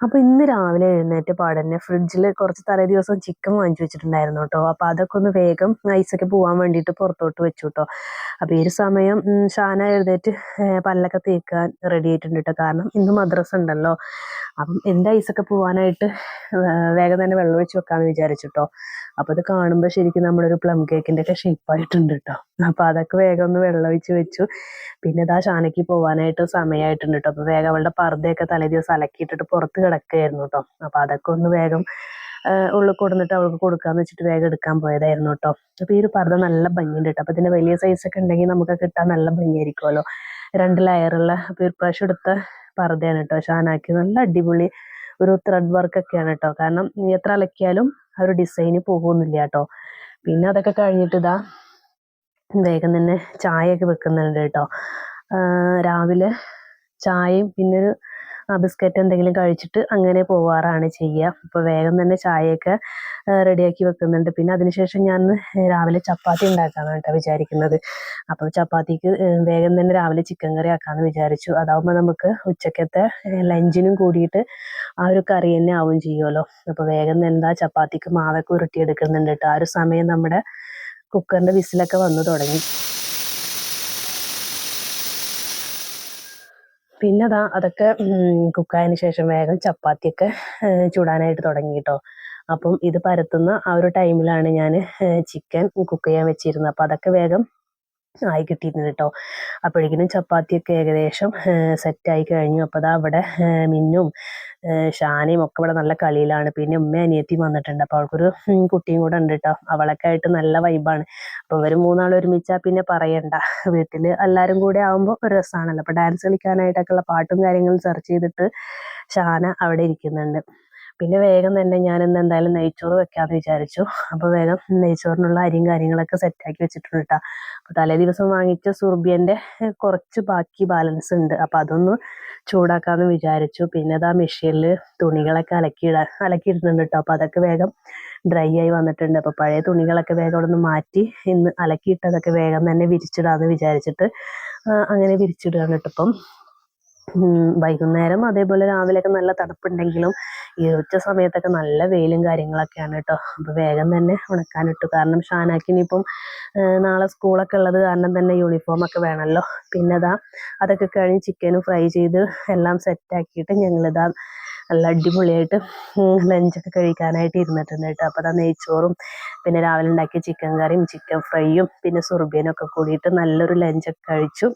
അപ്പോൾ ഇന്ന് രാവിലെ എഴുന്നേറ്റ് പാടന്നെ ഫ്രിഡ്ജിൽ കുറച്ച് തലേ ദിവസം ചിക്കൻ വാങ്ങിച്ചു വെച്ചിട്ടുണ്ടായിരുന്നു കേട്ടോ അപ്പോൾ അതൊക്കെ ഒന്ന് വേഗം ഐസൊക്കെ പോകാൻ വേണ്ടിയിട്ട് പുറത്തോട്ട് വെച്ചു കേട്ടോ അപ്പോൾ ഈ ഒരു സമയം ഷാന എഴുന്നേറ്റ് പല്ലൊക്കെ തേക്കാൻ റെഡി ആയിട്ടുണ്ട് കേട്ടോ കാരണം ഇന്ന് മദ്രസ ഉണ്ടല്ലോ. അപ്പം എന്റെ ഐസൊക്കെ പോവാനായിട്ട് വേഗം തന്നെ വെള്ളം ഒഴിച്ച് വെക്കാമെന്ന് വിചാരിച്ചിട്ടോ. അപ്പോൾ അത് കാണുമ്പോൾ ശരിക്കും നമ്മുടെ ഒരു പ്ലം കേക്കിന്റെ ഒക്കെ ഷേപ്പായിട്ടുണ്ട് കേട്ടോ അപ്പോൾ അതൊക്കെ വേഗം ഒന്ന് വെള്ളം ഒഴിച്ച് വെച്ചു. പിന്നെ ഇതാ ഷാനയ്ക്ക് പോകാനായിട്ട് സമയമായിട്ടുണ്ട് കേട്ടോ അപ്പോൾ വേഗം അവളുടെ പർദ്ദയൊക്കെ തലേ ദിവസം അലക്കിയിട്ടിട്ട് പുറത്ത് കിടക്കുകയായിരുന്നു കേട്ടോ അപ്പോൾ അതൊക്കെ ഒന്ന് വേഗം ഉള്ളിൽ കൊടുന്നിട്ട് അവൾക്ക് കൊടുക്കാന്ന് വെച്ചിട്ട് വേഗം എടുക്കാൻ പോയതായിരുന്നു കേട്ടോ അപ്പോൾ ഈ ഒരു പർദ്ദ നല്ല ഭംഗിയുണ്ട് കേട്ടോ അപ്പോൾ ഇതിന്റെ വലിയ സൈസ് ഒക്കെ ഉണ്ടെങ്കിൽ നമുക്ക് കിട്ടാൻ നല്ല ഭംഗിയായിരിക്കുമല്ലോ രണ്ട് ലെയറുള്ള അപ്പോൾ ഒരു പ്രാവശ്യം എടുത്ത പർദ്ദയാണ് കേട്ടോ ഷാനാക്കി നല്ല അടിപൊളി ഒരു ത്രെഡ് വർക്ക് വർക്കൊക്കെയാണ് കേട്ടോ കാരണം എത്ര അലക്കിയാലും ആ ഒരു ഡിസൈന് പോകുന്നില്ല കേട്ടോ പിന്നെ അതൊക്കെ കഴിഞ്ഞിട്ട് ഇതാ വേഗം തന്നെ ചായയൊക്കെ വെക്കുന്നുണ്ട് കേട്ടോ രാവിലെ ചായയും പിന്നെ ഒരു ബിസ്ക്കറ്റ് എന്തെങ്കിലും കഴിച്ചിട്ട് അങ്ങനെ പോവാറാണ് ചെയ്യുക അപ്പോൾ വേഗം തന്നെ ചായയൊക്കെ റെഡിയാക്കി വെക്കുന്നുണ്ട്. പിന്നെ അതിനുശേഷം ഞാൻ രാവിലെ ചപ്പാത്തി ഉണ്ടാക്കാനാണ് കേട്ടോ വിചാരിക്കുന്നത്. അപ്പോൾ ചപ്പാത്തിക്ക് വേഗം തന്നെ രാവിലെ ചിക്കൻ കറി ആക്കാമെന്ന് വിചാരിച്ചു. അതാവുമ്പോൾ നമുക്ക് ഉച്ചക്കത്തെ ലഞ്ചിനും കൂടിയിട്ട് ആ ഒരു കറി തന്നെ ആവും ചെയ്യുമല്ലോ അപ്പോൾ വേഗം എന്താ ചപ്പാത്തിക്ക് മാവൊക്കെ ഉരുട്ടിയെടുക്കുന്നുണ്ട് കേട്ടോ. ആ ഒരു സമയം നമ്മുടെ കുക്കറിന്റെ വിസിലൊക്കെ വന്നു തുടങ്ങി. പിന്നെ അതാ അതൊക്കെ ആയതിനു ശേഷം വേഗം ചപ്പാത്തിയൊക്കെ ചൂടാനായിട്ട് തുടങ്ങി കേട്ടോ അപ്പം ഇത് പരത്തുന്ന ആ ഒരു ടൈമിലാണ് ഞാൻ ചിക്കൻ കുക്ക് ചെയ്യാൻ വെച്ചിരുന്നത്. അപ്പം അതൊക്കെ വേഗം ആയി കിട്ടിയിരുന്നു കേട്ടോ അപ്പോഴേക്കിനും ചപ്പാത്തിയൊക്കെ ഏകദേശം സെറ്റായി കഴിഞ്ഞു. അപ്പോൾ അതാ അവിടെ മിന്നും ഷാനയും ഒക്കെ ഇവിടെ നല്ല കളിയിലാണ്. പിന്നെ ഉമ്മ അനിയത്തിയും വന്നിട്ടുണ്ട്. അപ്പോൾ അവൾക്കൊരു കുട്ടിയും കൂടെ ഉണ്ട് കേട്ടോ അവളൊക്കെ ആയിട്ട് നല്ല വൈബാണ് അപ്പോൾ ഇവർ മൂന്നാൾ ഒരുമിച്ചാൽ പിന്നെ പറയണ്ട. വീട്ടിൽ എല്ലാവരും കൂടെ ആകുമ്പോൾ ഒരു രസമാണല്ലോ അപ്പോൾ ഡാൻസ് കളിക്കാനായിട്ടൊക്കെയുള്ള പാട്ടും കാര്യങ്ങളും സെർച്ച് ചെയ്തിട്ട് ഷാന അവിടെ ഇരിക്കുന്നുണ്ട്. പിന്നെ വേഗം തന്നെ ഞാൻ ഇന്ന് എന്തായാലും നെയ്ച്ചോറ് വെക്കാമെന്ന് വിചാരിച്ചു. അപ്പോൾ വേഗം നെയ്ച്ചോറിനുള്ള അരിയും കാര്യങ്ങളൊക്കെ സെറ്റാക്കി വെച്ചിട്ടുണ്ട് കേട്ടോ അപ്പോൾ തലേ ദിവസം വാങ്ങിച്ച സുർബിയന്റെ കുറച്ച് ബാക്കി ബാലൻസ് ഉണ്ട്. അപ്പോൾ അതൊന്ന് ചൂടാക്കാമെന്ന് വിചാരിച്ചു. പിന്നെ അത് ആ മെഷീനിൽ തുണികളൊക്കെ അലക്കിയിടാൻ അലക്കിയിടുന്നുണ്ട് കേട്ടോ അപ്പോൾ അതൊക്കെ വേഗം ഡ്രൈ ആയി വന്നിട്ടുണ്ട്. അപ്പോൾ പഴയ തുണികളൊക്കെ വേഗം അവിടെ നിന്ന് മാറ്റി ഇന്ന് അലക്കിയിട്ടതൊക്കെ വേഗം തന്നെ വിരിച്ചിടാമെന്ന് വിചാരിച്ചിട്ട് അങ്ങനെ വിരിച്ചിടുകയാണ് കേട്ടോ ഇപ്പം. വൈകുന്നേരം അതേപോലെ രാവിലെയൊക്കെ നല്ല തണുപ്പുണ്ടെങ്കിലും ഈ ഉച്ച സമയത്തൊക്കെ നല്ല വെയിലും കാര്യങ്ങളൊക്കെയാണ് കേട്ടോ. അപ്പോൾ വേഗം തന്നെ ഉണക്കാനിട്ടു. കാരണം ഷാനാക്കിനിപ്പം നാളെ സ്കൂളൊക്കെ ഉള്ളത് കാരണം തന്നെ യൂണിഫോം ഒക്കെ വേണമല്ലോ. പിന്നെ ഇതാ അതൊക്കെ കഴിഞ്ഞ് ചിക്കനും ഫ്രൈ ചെയ്ത് എല്ലാം സെറ്റ് ആക്കിയിട്ട് സെറ്റാക്കിയിട്ട് ഞങ്ങളിതാ നല്ല അടിപൊളിയായിട്ട് ലഞ്ചൊക്കെ കഴിക്കാനായിട്ട് ഇരുന്നിട്ടുണ്ട് കേട്ടോ. അപ്പോൾ അതാ നെയ്ച്ചോറും പിന്നെ രാവിലെ ഉണ്ടാക്കിയ ചിക്കൻ കറിയും ചിക്കൻ ഫ്രൈയും പിന്നെ സുറുബിയനും ഒക്കെ കൂടിയിട്ട് നല്ലൊരു ലഞ്ചൊക്കെ കഴിച്ചു.